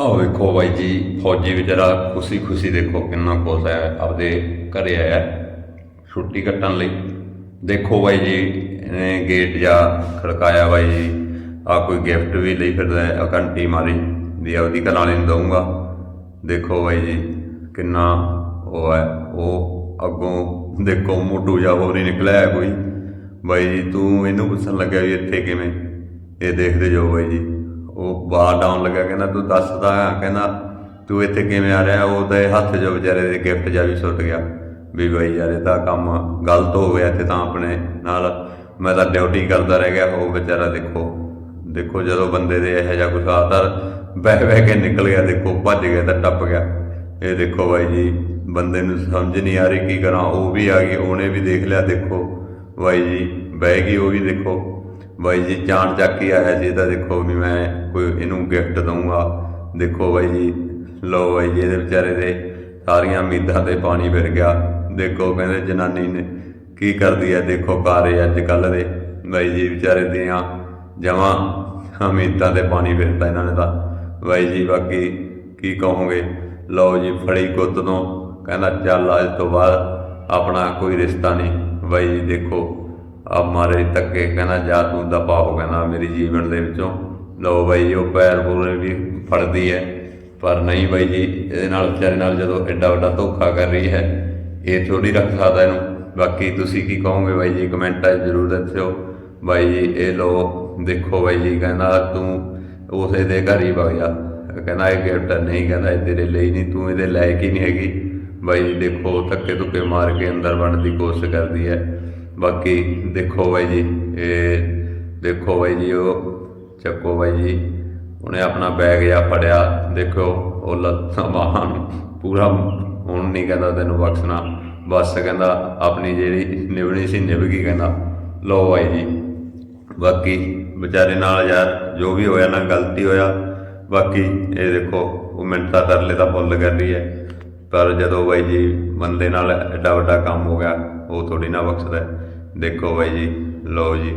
ਆਹ ਵੇਖੋ ਬਾਈ ਜੀ, ਫੌਜੀ ਵਿਚਾਰਾ ਖੁਸ਼ੀ ਖੁਸ਼ੀ ਦੇਖੋ ਕਿੰਨਾ ਖੁਸ਼ ਹੈ, ਆਪਦੇ ਘਰੇ ਆਇਆ ਛੁੱਟੀ ਕੱਟਣ ਲਈ। ਦੇਖੋ ਬਾਈ ਜੀ, ਇਹਨੇ ਗੇਟ ਜਾ ਖੜਕਾਇਆ ਬਾਈ ਜੀ ਆ ਕੋਈ ਗਿਫਟ ਵੀ ਲਈ ਫਿਰਦਾ ਹੈ ਆ ਘੰਟੀ ਮਾਰੀ ਵੀ ਉਹਦੀ ਘਰ ਵਾਲੇ ਨੂੰ ਦਊਂਗਾ। ਦੇਖੋ ਬਾਈ ਜੀ, ਕਿੰਨਾ ਉਹ ਹੈ, ਉਹ ਅੱਗੋਂ ਦੇਖੋ ਮੋਢੂ ਜਾ ਹੋਰ ਹੀ ਨਿਕਲਿਆ ਕੋਈ। ਬਾਈ ਜੀ, ਤੂੰ ਇਹਨੂੰ ਪੁੱਛਣ ਲੱਗਿਆ ਵੀ ਇੱਥੇ ਕਿਵੇਂ? ਇਹ ਦੇਖਦੇ ਜਾਓ ਬਾਈ ਜੀ। ਉਹ ਬਾਹਰ ਡਾਉਣ ਲੱਗਾ ਕਹਿੰਦਾ ਤੂੰ ਦੱਸਦਾ ਆ ਕਹਿੰਦਾ ਤੂੰ ਇੱਥੇ ਕਿਵੇਂ ਆ ਰਿਹਾ? ਉਹਦੇ ਹੱਥ ਜੋ ਵਿਚਾਰੇ ਦੇ ਗਿਫਟ ਜਾ ਵੀ ਸੁੱਟ ਗਿਆ ਵੀ ਬਾਈ ਯਾਰ, ਇਹ ਤਾਂ ਕੰਮ ਗਲਤ ਹੋ ਗਿਆ ਇੱਥੇ ਤਾਂ ਆਪਣੇ ਨਾਲ। ਮੈਂ ਤਾਂ ਡਿਊਟੀ ਕਰਦਾ ਰਹਿ ਗਿਆ, ਉਹ ਵਿਚਾਰਾ ਦੇਖੋ ਦੇਖੋ ਜਦੋਂ ਬੰਦੇ ਦੇ ਇਹੋ ਜਿਹਾ ਕੁਛ ਆਦਾ ਬਹਿ ਬਹਿ ਕੇ ਨਿਕਲ ਗਿਆ, ਦੇਖੋ ਭੱਜ ਗਿਆ ਤਾਂ ਟੱਪ ਗਿਆ। ਇਹ ਦੇਖੋ ਬਾਈ ਜੀ, ਬੰਦੇ ਨੂੰ ਸਮਝ ਨਹੀਂ ਆ ਰਹੀ ਕੀ ਕਰਾਂ, ਉਹ ਵੀ ਆ ਗਈ, ਉਹਨੇ ਵੀ ਦੇਖ ਲਿਆ, ਦੇਖੋ। ਬਾਈ ਜੀ, ਬਹਿ ਗਈ, ਉਹ ਵੀ ਦੇਖੋ। ਬਾਈ ਜੀ, ਜਾਣ ਚੱਕ ਹੀ ਆਇਆ ਸੀ ਤਾਂ ਦੇਖੋ ਵੀ ਮੈਂ ਕੋਈ ਇਹਨੂੰ ਗਿਫਟ ਦਊਂਗਾ। ਦੇਖੋ ਬਾਈ ਜੀ, ਲਓ ਬਾਈ ਜੀ, ਇਹਦੇ ਵਿਚਾਰੇ ਦੇ ਸਾਰੀਆਂ ਉਮੀਦਾਂ ਤੇ ਪਾਣੀ ਫਿਰ ਗਿਆ। ਦੇਖੋ ਕਹਿੰਦੇ ਜਨਾਨੀ ਨੇ ਕੀ ਕਰਦੀ ਹੈ ਦੇਖੋ ਕਾਰੇ ਅੱਜ ਕੱਲ ਦੇ। ਬਾਈ ਜੀ, ਵਿਚਾਰੇ ਦੀਆਂ ਜਮਾਂ ਉਮੀਦਾਂ ਤੇ ਪਾਣੀ ਫਿਰਦਾ ਇਹਨਾਂ ਨੇ ਤਾਂ। ਬਾਈ ਜੀ, ਬਾਕੀ ਕੀ ਕਹੋਗੇ? ਲਓ ਜੀ, ਫੜੀ ਗੁੱਤ ਤੋਂ। ਕਹਿੰਦਾ ਚੱਲ ਅੱਜ ਤੋਂ ਬਾਅਦ ਆਪਣਾ ਕੋਈ ਰਿਸ਼ਤਾ ਨਹੀਂ। ਬਾਈ ਜੀ, ਦੇਖੋ ਆ ਮਾਰੇ ਤੱਕੇ ਕਹਿੰਦਾ, ਜਾ ਤੂੰ ਦਫਾ ਹੋ ਕਹਿੰਦਾ, ਮੇਰੀ ਜੀਵਨ ਦੇ ਵਿੱਚੋਂ। ਲਓ ਬਾਈ ਜੀ, ਉਹ ਪੈਰ ਪੂਰੇ ਵੀ ਫੜਦੀ ਹੈ। ਪਰ ਨਹੀਂ ਬਾਈ ਜੀ, ਇਹਦੇ ਨਾਲ, ਵਿਚਾਰੇ ਨਾਲ ਜਦੋਂ ਐਡਾ ਵੱਡਾ ਧੋਖਾ ਕਰ ਰਹੀ ਹੈ, ਇਹ ਥੋੜੀ ਰੱਖ ਸਕਦਾ ਇਹਨੂੰ। ਬਾਕੀ ਤੁਸੀਂ ਕੀ ਕਹੋਗੇ ਬਾਈ ਜੀ, ਕਮੈਂਟਾਂ 'ਚ ਜ਼ਰੂਰ ਦੱਸਿਓ। ਬਾਈ ਜੀ, ਇਹ ਲੋ ਦੇਖੋ ਬਾਈ ਜੀ, ਕਹਿੰਦਾ, ਤੂੰ ਉਸੇ ਦੇ ਘਰ ਹੀ ਵਗ ਜਾ। ਕਹਿੰਦਾ, ਇਹ ਗਿਫਟ ਨਹੀਂ ਕਹਿੰਦਾ, ਇਹ ਤੇਰੇ ਲਈ ਨਹੀਂ, ਤੂੰ ਇਹਦੇ ਲਾਇਕ ਹੀ ਨਹੀਂ ਹੈਗੀ। ਬਾਈ ਜੀ, ਦੇਖੋ ਧੱਕੇ ਧੁੱਕੇ ਮਾਰ ਕੇ ਅੰਦਰ ਵੜਨ ਦੀ ਕੋਸ਼ਿਸ਼ ਕਰਦੀ ਹੈ। ਬਾਕੀ ਦੇਖੋ ਬਾਈ ਜੀ, ਇਹ ਦੇਖੋ ਬਾਈ ਜੀ, ਉਹ ਚੱਕੋ ਬਾਈ ਜੀ। ਉਹਨੇ ਆਪਣਾ ਬੈਗ ਜਾਂ ਫੜਿਆ ਦੇਖੋ ਉਹ ਲੱਤਾਂ ਬਾਹਾਂ ਪੂਰਾ ਹੁਣ ਨਹੀਂ ਕਹਿੰਦਾ ਤੈਨੂੰ ਬਖਸ਼ਣਾ। ਬਸ ਕਹਿੰਦਾ ਆਪਣੀ ਜਿਹੜੀ ਨਿਭਣੀ ਸੀ ਨਿਭ ਗਈ ਕਹਿੰਦਾ। ਲਓ ਬਾਈ ਜੀ, ਬਾਕੀ ਵਿਚਾਰੇ ਨਾਲ ਯਾਰ ਜੋ ਵੀ ਹੋਇਆ ਨਾ ਗਲਤੀ ਹੋਇਆ, ਬਾਕੀ ਇਹ ਦੇਖੋ, ਉਹ ਮਿੰਟਾਂ ਤਰਲੇ ਤਾਂ ਫੁੱਲ ਕਰ ਰਹੀ ਹੈ। ਪਰ ਜਦੋਂ ਬਾਈ ਜੀ ਬੰਦੇ ਨਾਲ ਐਡਾ ਵੱਡਾ ਕੰਮ ਹੋ ਗਿਆ, ਉਹ ਥੋੜੀ ਨਾ ਬਖਸ਼ਦਾ। ਦੇਖੋ ਬਾਈ ਜੀ, ਲਓ ਜੀ।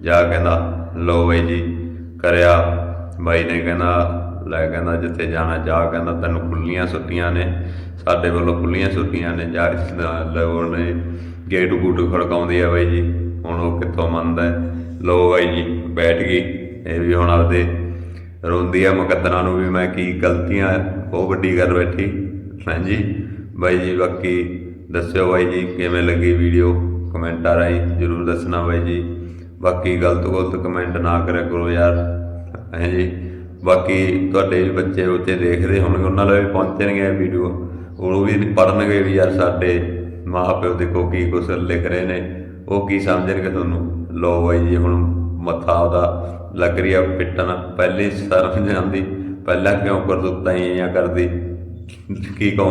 ਜਾ ਕਹਿੰਦਾ, ਲਓ ਬਾਈ ਜੀ, ਕਰਿਆ। ਬਾਈ ਨੇ ਕਹਿੰਦਾ, ਲੈ ਕਹਿੰਦਾ, ਜਿੱਥੇ ਜਾਣਾ, ਜਾ ਕਹਿੰਦਾ, ਤੈਨੂੰ ਖੁੱਲੀਆਂ ਸੁੱਤੀਆਂ ਨੇ। ਸਾਡੇ ਵੱਲੋਂ ਖੁੱਲੀਆਂ ਸੁੱਤੀਆਂ ਨੇ, ਜਾ ਲਓ ਨੇ ਗੇਟ ਗੂਟ ਖੜਕਾਉਂਦੀ ਆ ਬਾਈ ਜੀ। ਹੁਣ ਉਹ ਕਿੱਥੋਂ ਮੰਨਦਾ ਲਓ ਬਾਈ ਜੀ, ਬੈਠ ਗਈ। ਇਹ ਵੀ ਹੁਣ ਆਪਦੇ ਰੋਂਦੀ ਆ ਮੁਕੱਦਰਾਂ ਨੂੰ ਵੀ ਮੈਂ ਕੀ ਗਲਤੀਆਂ, ਉਹ ਵੱਡੀ ਕਰ ਬੈਠੀ। ਹਾਂਜੀ ਬਾਈ ਜੀ, ਬਾਕੀ ਦੱਸਿਓ ਬਾਈ ਜੀ, ਕਿਵੇਂ ਲੱਗੀ ਵੀਡੀਓ ਕਮੈਂਟਾਂ ਰਾਹੀਂ ਜਰੂਰ ਦੱਸਣਾ ਬਾਈ ਜੀ। ਬਾਕੀ ਗਲਤ ਗਲਤ ਕਮੈਂਟ ਨਾ ਕਰਿਆ ਕਰੋ ਯਾਰ। ਹਾਂਜੀ ਬਾਕੀ ਤੁਹਾਡੇ ਵੀ ਬੱਚੇ ਉੱਤੇ ਦੇਖਦੇ ਹੋਣਗੇ, ਉਹਨਾਂ ਲਈ ਵੀ ਪਹੁੰਚਣਗੇ ਇਹ ਵੀਡੀਓ। ਉਹ ਵੀ ਪੜਨਗੇ ਵੀ ਯਾਰ ਸਾਡੇ ਮਾਪਿਓ ਦੇਖੋ ਕੀ ਕੁਛ ਲਿਖ ਰਹੇ ਨੇ। ਉਹ ਕੀ ਸਮਝਣਗੇ ਤੁਹਾਨੂੰ? ਲੋ ਬਾਈ ਜੀ, ਹੁਣ ਮੱਥਾ ਉਹਦਾ ਲੱਗ ਰਹੀ ਆ ਪਿੱਟਣ। ਪਹਿਲੇ ਸ਼ਰਮ ਜਾਂਦੀ ਪਹਿਲਾਂ ਕਿਉਂ ਕਰਦੂਤਾਂ ਹੀ ਜਾਂ ਕਰਦੀ? ਕੀ ਕਹੋ?